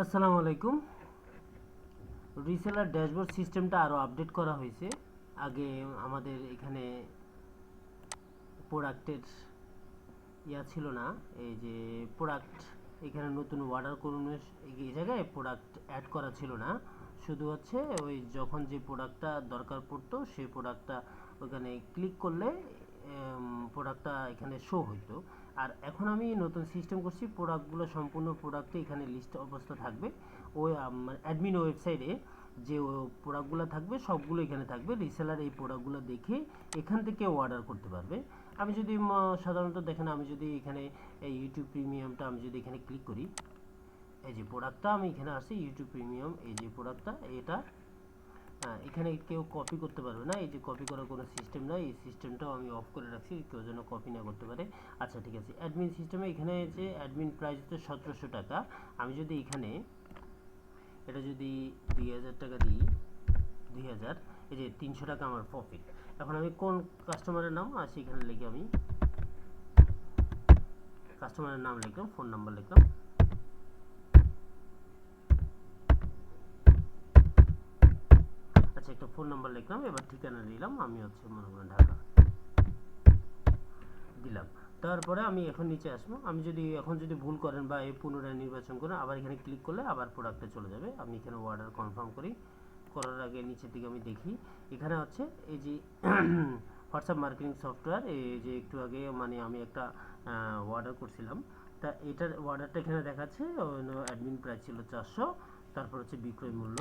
আসসালামু আলাইকুম। Reseller dashboard সিস্টেমটা আরও আপডেট করা হয়েছে। আগে আমাদের এখানে প্রোডাক্টের ইয়া ছিল না, এই যে প্রোডাক্ট এখানে নতুন অর্ডার করুন এই জায়গায় প্রোডাক্ট অ্যাড করা ছিল না। শুধু হচ্ছে ওই যখন যে প্রোডাক্টটা দরকার পড়তো, সেই প্রোডাক্টটা ওখানে ক্লিক করলে প্রোডাক্টটা এখানে শো হইতো। আর এখন আমি নতুন সিস্টেম করছি প্রোডাক্টগুলো সম্পূর্ণ প্রোডাক্টে এখানে লিস্ট অবস্থা থাকবে। ওই অ্যাডমিন ওয়েবসাইটে যে প্রোডাক্টগুলো থাকবে, সবগুলো এখানে থাকবে। রিসেলার এই প্রোডাক্টগুলো দেখে এখান থেকে অর্ডার করতে পারবে। আমি যদি সাধারণত দেখেন, আমি যদি এখানে এই ইউটিউব প্রিমিয়ামটা আমি যদি এখানে ক্লিক করি, এই যে প্রোডাক্টটা আমি এখানে আসি ইউটিউব প্রিমিয়াম এই যে প্রোডাক্টটা এটা হ্যাঁ এখানে কেউ কপি করতে পারবে না, এই যে কপি করার কোনো সিস্টেম নাই, এই সিস্টেমটাও আমি অফ করে রাখছি, কেউ যেন কপি না করতে পারে। আচ্ছা ঠিক আছে অ্যাডমিন সিস্টেমে এখানে যে অ্যাডমিন প্রাইস হচ্ছে সতেরোশো টাকা, আমি যদি এখানে, এটা যদি দুই হাজার টাকা দিই, দুই হাজার, এই যে তিনশো টাকা আমার প্রফিট এখন আমি কোন কাস্টমারের নাম আসি এখানে লিখে আমি কাস্টমারের নাম লিখলাম ফোন নাম্বার লিখলাম। আচ্ছা একটা ফোন নাম্বার লিখলাম, এবার ঠিকানা দিলাম আমি হচ্ছে মনে করেন ঢাকা দিলাম। তারপরে আমি এখন নিচে আসব। আমি যদি এখন যদি ভুল করেন বা এই পুনরায় নির্বাচন করেন আবার এখানে ক্লিক করলে আবার প্রোডাক্টে চলে যাবে। আমি এখানে অর্ডার কনফার্ম করি। করার আগে নিচের দিকে আমি দেখি। এখানে হচ্ছে এই যে হোয়াটসঅ্যাপ মার্কেটিং সফটওয়্যার এই যে একটু আগে মানে আমি একটা অর্ডার করছিলাম। তা এটার অর্ডারটা এখানে দেখাচ্ছে অ্যাডমিন প্রাইস ছিল চারশো, তারপর হচ্ছে বিক্রয় মূল্য।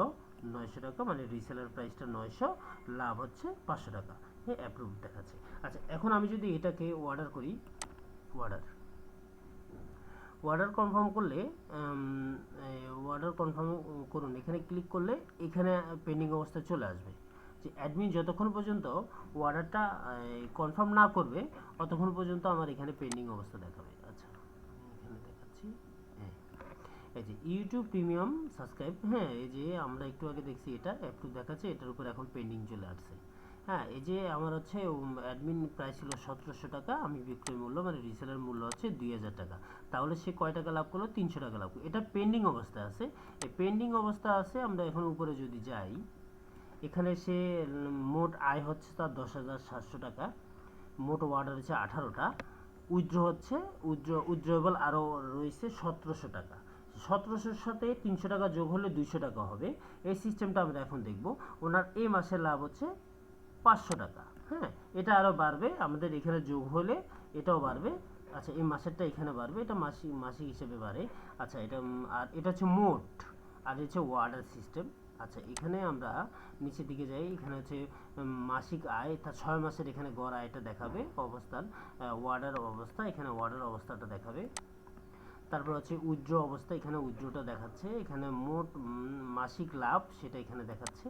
নয়শো টাকা মানে রিসেলার প্রাইসটা নয়শো, লাভ হচ্ছে পাঁচশো টাকা। হ্যাঁ অ্যাপ্রুভ দেখাচ্ছে। আচ্ছা এখন আমি যদি এটাকে অর্ডার করি অর্ডার অর্ডার কনফার্ম করলে অর্ডার কনফার্ম করুন। এখানে ক্লিক করলে এখানে পেন্ডিং অবস্থায় চলে আসবে। যে অ্যাডমিন যতক্ষণ পর্যন্ত অর্ডারটা কনফার্ম না করবে ততক্ষণ পর্যন্ত আমার এখানে পেন্ডিং অবস্থা দেখাবে আচ্ছা আমি এখানে দেখাচ্ছি হ্যাঁ এই যে ইউটিউব প্রিমিয়াম সাবস্ক্রাইব হ্যাঁ এই যে আমরা একটু আগে দেখছি এটা একটু দেখাচ্ছে, এটার উপর এখন পেন্ডিং চলে আসছে। হ্যাঁ এই যে আমার হচ্ছে অ্যাডমিন প্রাইস ছিল সতেরোশো টাকা, আমি বিক্রয় মূল্য মানে রিসেলার মূল্য হচ্ছে দুই হাজার টাকা। তাহলে সে কয় টাকা লাভ করল? তিনশো টাকা লাভ করল। এটা পেন্ডিং অবস্থায় আছে। এই পেন্ডিং অবস্থা আছে, আমরা এখন উপরে যদি যাই, এখানে সে মোট আয় হচ্ছে তার দশ হাজার সাতশো টাকা, মোট অর্ডার হচ্ছে আঠারোটা, উইথড্র হচ্ছে, উইথড্র, উইথড্রয়েবল আরও রয়েছে সতেরোশো টাকা। সতেরোশোর সাথে তিনশো টাকা যোগ হলে দুইশো টাকা হবে। এই সিস্টেমটা আমরা এখন দেখব। ওনার এই মাসের লাভ হচ্ছে পাঁচশো টাকা। হ্যাঁ এটা আরও বাড়বে। আমাদের এখানে যোগ হলে এটাও বাড়বে। আচ্ছা এই মাসেরটা এখানে বাড়বে। এটা মাসিক মাসিক হিসেবে বাড়ে। আচ্ছা এটা, আর এটা হচ্ছে মোট। আর হচ্ছে ওয়ার্ডার সিস্টেম আচ্ছা এখানে আমরা নিচের দিকে যাই। এখানে হচ্ছে মাসিক আয় তার ছয় মাসের এখানে গড় আয়টা দেখাবে অবস্থান ওয়ার্ডার অবস্থা। এখানে ওয়ার্ডার অবস্থাটা দেখাবে। তারপর হচ্ছে উজ্জ্ব অবস্থা, এখানে উজ্জ্বটা দেখাচ্ছে, এখানে মোট মাসিক লাভ সেটা এখানে দেখাচ্ছে।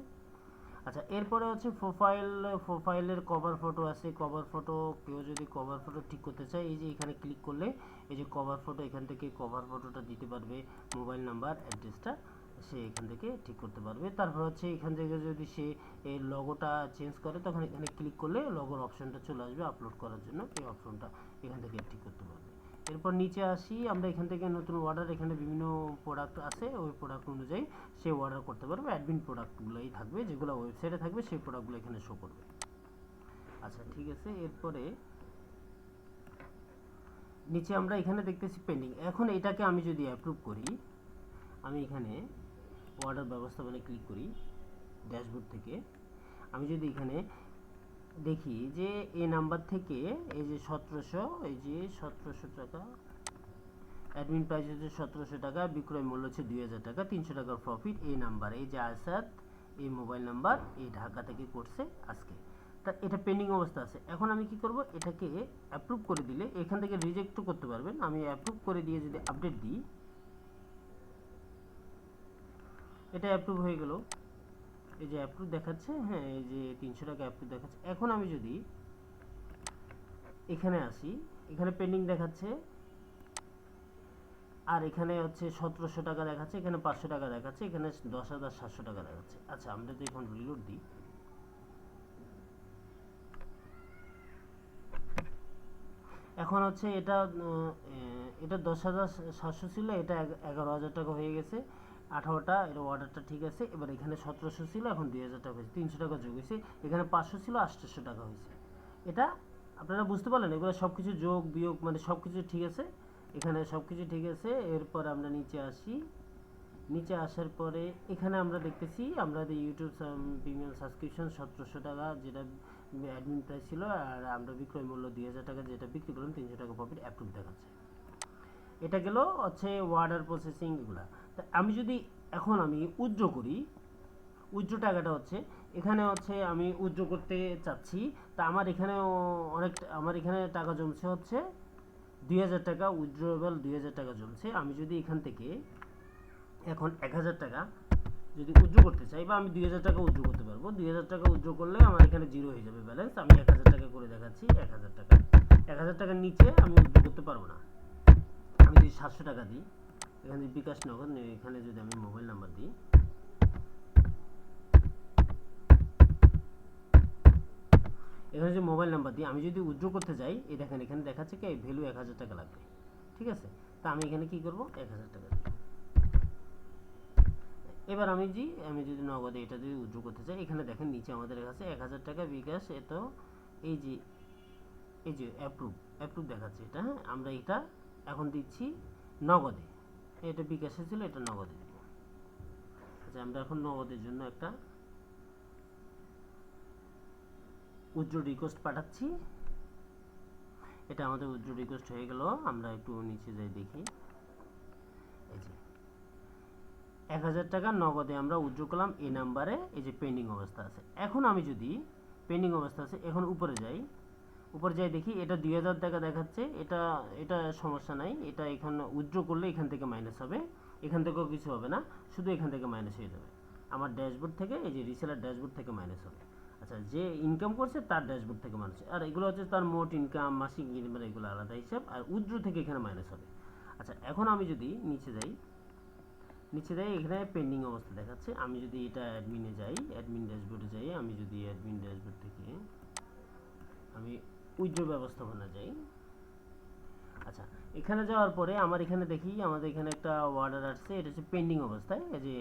আচ্ছা এরপরে হচ্ছে প্রোফাইল প্রোফাইলের কভার ফটো আছে কভার ফটো কেউ যদি কভার ফটো ঠিক করতে চায়, এই যে এখানে ক্লিক করলে, এই যে কভার ফটো এখান থেকে কভার ফটোটা দিতে পারবে মোবাইল নাম্বার অ্যাড্রেসটা সে এখান থেকে ঠিক করতে পারবে। তারপর হচ্ছে এখান থেকে যদি সে এই লগোটা চেঞ্জ করে, তখন এখানে ক্লিক করলে লগোর অপশনটা চলে আসবে আপলোড করার জন্য, এই অপশনটা এখান থেকে ঠিক করতে পারবে। এরপর নিচে আসি, আমরা এখান থেকে নতুন অর্ডার এখানে বিভিন্ন প্রোডাক্ট আছে, ওই প্রোডাক্ট অনুযায়ী সে অর্ডার করতে পারবে অ্যাডমিন প্রোডাক্টগুলোই থাকবে, যেগুলো ওয়েবসাইটে থাকবে, সেই প্রোডাক্টগুলো এখানে শো করবে। আচ্ছা ঠিক আছে, এরপরে নিচে আমরা এখানে দেখতেছি পেন্ডিং এখন এটাকে আমি যদি অ্যাপ্রুভ করি, আমি এখানে অর্ডার ব্যবস্থাপনায় ক্লিক করি ড্যাশবোর্ড থেকে, আমি যদি এখানে দেখি যে এই নাম্বার থেকে এই যে সতেরোশো, এই যে সতেরোশো টাকা অ্যাডমিন প্রাইস হচ্ছে সতেরোশো টাকা, বিক্রয় মূল্য হচ্ছে দুই হাজার টাকা, তিনশো টাকার প্রফিট এই নাম্বার, এই যে আসাদ এই মোবাইল নাম্বার এই ঢাকা থেকে করছে আজকে। তা এটা পেন্ডিং অবস্থা আছে। এখন আমি কি করব? এটাকে অ্যাপ্রুভ করে দিলে, এখান থেকে রিজেক্টও করতে পারবেন। আমি অ্যাপ্রুভ করে দিয়ে যদি আপডেট দিই, এটা অ্যাপ্রুভ হয়ে গেল। এই যে অ্যাপ্রুভ দেখাচ্ছে হ্যাঁ এই যে তিনশো টাকা অ্যাপ্রুভ দেখাচ্ছে। এখন আমি যদি এখানে আসি, এখানে পেন্ডিং দেখাচ্ছে, আর এখানে হচ্ছে সতেরোশো টাকা দেখাচ্ছে, এখানে পাঁচশো টাকা দেখাচ্ছে, এখানে দশ হাজার সাতশো টাকা দেখাচ্ছে। আচ্ছা আমরা তো এখন রিলোড দিই। এখন হচ্ছে এটা এটা দশ হাজার সাতশো ছিল, এটা এগারো হাজার টাকা হয়ে গেছে। আঠারোটা, এর অর্ডারটা ঠিক আছে। এবার এখানে সতেরোশো ছিল, এখন দুই হাজার টাকা হয়েছে, তিনশো টাকা যোগ হয়েছে, এখানে পাঁচশো ছিল আটশোশো টাকা হয়েছে। এটা আপনারা বুঝতে পারলেন, এগুলো সব কিছু যোগ, বিয়োগ মানে সব কিছু ঠিক আছে? এখানে সব কিছু ঠিক আছে, এরপর আমরা নিচে আসি। নিচে আসার পরে এখানে আমরা দেখতেছি আমাদের ইউটিউব প্রিমিয়াম সাবস্ক্রিপশন সতেরোশো টাকা, যেটা অ্যাডমিন প্রাইস ছিল, আর আমরা বিক্রয় মূল্য দুই হাজার টাকা, যেটা বিক্রি করলাম, তিনশো টাকা প্রফিট অ্যাপ্রুভ দেখাচ্ছে। এটা গেল হচ্ছে ওয়ার্ডার প্রসেসিং এগুলা। আমি যদি এখন আমি উজ্জ করি উজ্জ টাকাটা হচ্ছে, এখানে হচ্ছে আমি উজ্জ করতে চাচ্ছি, তা আমার এখানেও অনেক, আমার এখানে টাকা জমছে হচ্ছে দুই হাজার টাকা উইথড্রোয়েবল দুই হাজার টাকা জমছে। আমি যদি এখান থেকে এখন এক হাজার টাকা যদি উজ্জ করতে চাই বা আমি দুই হাজার টাকা উজ্জ করতে পারব, দুই হাজার টাকা উজ্জ করলে আমার এখানে জিরো হয়ে যাবে ব্যালেন্স আমি এক হাজার টাকা করে দেখাচ্ছি, এক হাজার টাকা। এক হাজার টাকার নিচে আমি উজ্জ করতে পারব না। আমি যদি সাতশো টাকা দিই এখানে বিকাশ নগদ নে- এখানে যদি আমি মোবাইল নাম্বার দিই। এখানে যে মোবাইল নাম্বার দিই, আমি যদি উজ্জ্ব করতে যাই, এই দেখেন, এখানে দেখাচ্ছে কি ভ্যালু এক হাজার টাকা লাগবে। ঠিক আছে? তা আমি এখানে কি করব? এক হাজার টাকা এবার আমি জি, আমি যদি নগদে এটা যদি উজ্জ্ব করতে চাই এখানে দেখেন নিচে আমাদের কাছে এক হাজার টাকা বিকাশ এত এই যে এই যে অ্যাপ্রুভ অ্যাপ্রুভ দেখাচ্ছে এটা হ্যাঁ? আমরা এটা এখন দিচ্ছি নগদে। এটা বিকাশে ছিল, এটা নগদে দিব। আচ্ছা আমরা এখন নগদের জন্য একটা উজ্জ্বল রিকোয়েস্ট পাঠাচ্ছি। এটা আমাদের উজ্জ্বল রিকোয়েস্ট হয়ে গেল, আমরা একটু নিচে যাই দেখি। এই যে, এক হাজার টাকা নগদে আমরা উজ্জ্বল করলাম, এই নাম্বারে এই যে পেন্ডিং অবস্থা আছে। এখন আমি যদি পেন্ডিং অবস্থা আছে, এখন উপরে যাই উপরে যাই দেখি, এটা দুই হাজার টাকা দেখাচ্ছে, এটা এটা সমস্যা নাই, এটা এখানে উজ্জ্ব করলে এখান থেকে মাইনাস হবে, এখান থেকেও কিছু হবে না, শুধু এখান থেকে মাইনাস হয়ে যাবে। আমার ড্যাশবোর্ড থেকে, এই যে রিসেলার ড্যাশবোর্ড থেকে মাইনাস হবে। আচ্ছা যে ইনকাম করছে, তার ড্যাশবোর্ড থেকে মাইনাস আর এগুলো হচ্ছে তার মোট ইনকাম মাসিক ইনকাম এগুলো আলাদা হিসাব, আর উজ্জ্ব থেকে এখানে মাইনাস হবে। আচ্ছা এখন আমি যদি নিচে যাই নিচে যাই, এখানে পেন্ডিং অবস্থা দেখাচ্ছে। আমি যদি এটা অ্যাডমিনে যাই অ্যাডমিন ড্যাশবোর্ডে যাই, আমি যদি অ্যাডমিন ড্যাশবোর্ড থেকে, আমি উজ্জ্ব ব্যবস্থাপনা যাই। আচ্ছা এখানে যাওয়ার পরে আমার এখানে দেখি, আমাদের এখানে একটা অর্ডার আসছে, এটা হচ্ছে পেন্ডিং অবস্থায় যে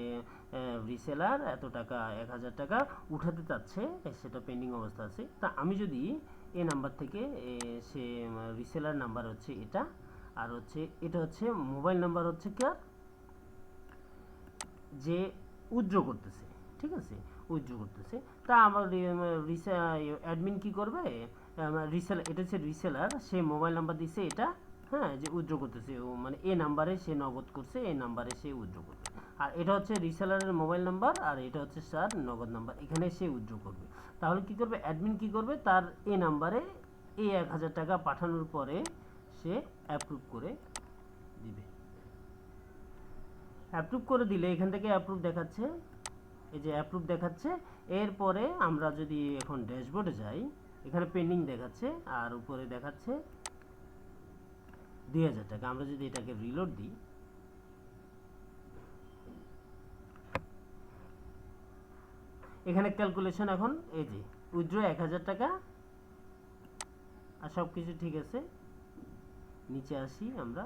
রিসেলার এত টাকা, এক হাজার টাকা উঠাতে চাচ্ছে সেটা পেন্ডিং অবস্থা আছে। তা আমি যদি এ নাম্বার থেকে সে রিসেলার নাম্বার হচ্ছে এটা, আর হচ্ছে, এটা হচ্ছে মোবাইল নাম্বার হচ্ছে কার? যে উজ্জ্ব করতেছে, ঠিক আছে? উজ্জ্ব করতেছে। তা আমার অ্যাডমিন কি করবে? রিসেল এটা হচ্ছে রিসেলার সে মোবাইল নাম্বার দিছে এটা হ্যাঁ যে উজ্জ্ব করতেছে। মানে এ নাম্বারে সে নগদ করছে এই নাম্বারে সে উজ্জ্ব করবে। আর এটা হচ্ছে রিসেলারের মোবাইল নাম্বার আর এটা হচ্ছে স্যার নগদ নাম্বার এখানে সে উজ্জ্ব করবে। তাহলে কি করবে? অ্যাডমিন কি করবে? তার এ নাম্বারে এই এক হাজার টাকা পাঠানোর পরে সে অ্যাপ্রুভ করে দিবে। অ্যাপ্রুভ করে দিলে, এখান থেকে অ্যাপ্রুভ দেখাচ্ছে। এই যে অ্যাপ্রুভ দেখাচ্ছে এরপরে আমরা যদি এখন ড্যাশবোর্ডে যাই এখানে পেন্ডিং দেখাচ্ছে আর উপরে দেখাচ্ছে দুই হাজার টাকা। আমরা যদি এটাকে রিলোড দিই এখানে ক্যালকুলেশন এখন এই যে উইথড্র এক হাজার টাকা আর সব কিছু ঠিক আছে। নিচে আসি আমরা।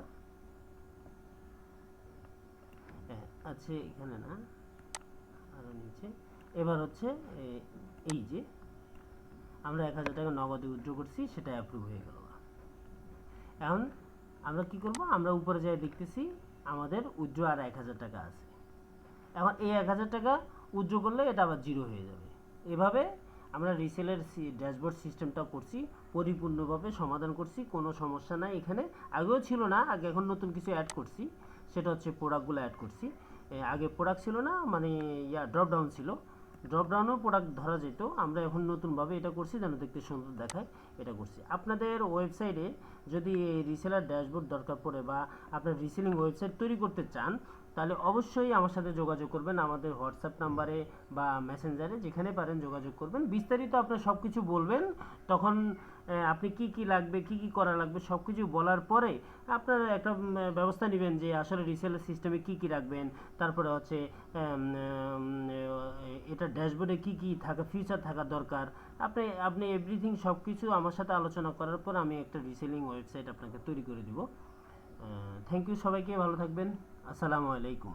হ্যাঁ, আছে এখানে না। নিচে এবার হচ্ছে এই যে, আমরা এক হাজার টাকা নগদে উইথড্র করছি, সেটা অ্যাপ্রুভ হয়ে গেল। এখন আমরা কি করব? আমরা উপরে যাই দেখতেছি, আমাদের উজ্জ্ব আর এক হাজার টাকা আছে। এখন এই এক হাজার টাকা উজ্জ্ব করলে এটা আবার জিরো হয়ে যাবে। এভাবে আমরা রিসেলের ড্যাশবোর্ড সিস্টেমটা করছি, পরিপূর্ণভাবে সমাধান করছি, কোনো সমস্যা নাই এখানে। আগেও ছিল না, আগে এখন নতুন কিছু অ্যাড করছি, সেটা হচ্ছে প্রোডাক্টগুলো অ্যাড করছি। আগে প্রোডাক্ট ছিল না মানে ইয়া ড্রপডাউন ছিল। ড্রপ ডাউনও প্রোডাক্ট ধরা যেত। আমরা এখন নতুনভাবে এটা করছি যেন দেখতে সুন্দর দেখায় এটা করছি। আপনাদের ওয়েবসাইটে যদি রিসেলার ড্যাশবোর্ড দরকার পড়ে বা আপনার রিসেলিং ওয়েবসাইট তৈরি করতে চান তাহলে অবশ্যই আমার সাথে যোগাযোগ করবেন আমাদের হোয়াটসঅ্যাপ নাম্বারে বা মেসেঞ্জারে যেখানে পারেন যোগাযোগ করবেন। বিস্তারিত আপনার সব কিছু বলবেন। তখন আপনি কি কি লাগবে, কি কি করা লাগবে সব কিছু বলার পরে আপনার একটা ব্যবস্থা নেবেন যে আসলে রিসেলের সিস্টেমে কি কি রাখবেন। তারপরে হচ্ছে এটা ড্যাশবোর্ডে কি কি থাকা ফিচার থাকা দরকার। আপনি আপনি এভরিথিং সব কিছু আমার সাথে আলোচনা করার পর আমি একটা রিসেলিং ওয়েবসাইট আপনাকে তৈরি করে দিব। থ্যাংক ইউ সবাইকে, ভালো থাকবেন। আসসালামু আলাইকুম।